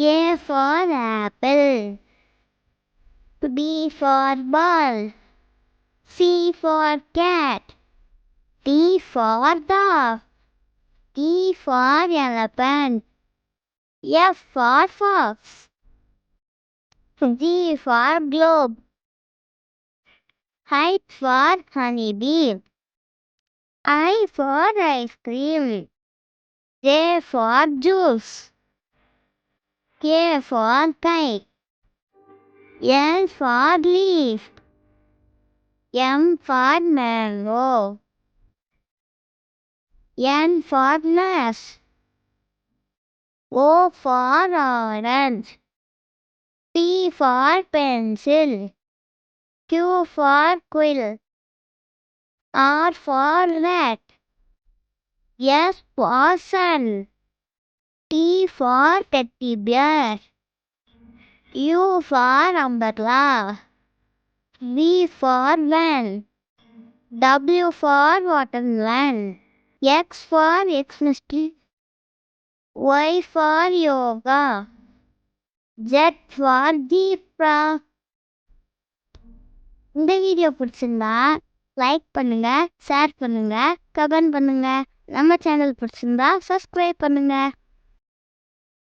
A for apple. B for ball. C for cat. D for dog. E for elephant. F for fox. G for globe. H for honeybee. I for ice cream. J for juice. K for kite. L for leaf. M for mango. N for nurse. O for orange. P for pencil. Q for quill. R for rat. S for sun. T for teddy bear. U for umbrella. V for van. W for watermelon. X for Xmas. Y for yoga. Z for zebra. இந்த video பிடிச்சிருந்தா like பண்ணுங்க share பண்ணுங்க comment பண்ணுங்க நம்ம channel பிடிச்சிருந்தா subscribe பண்ணுங்க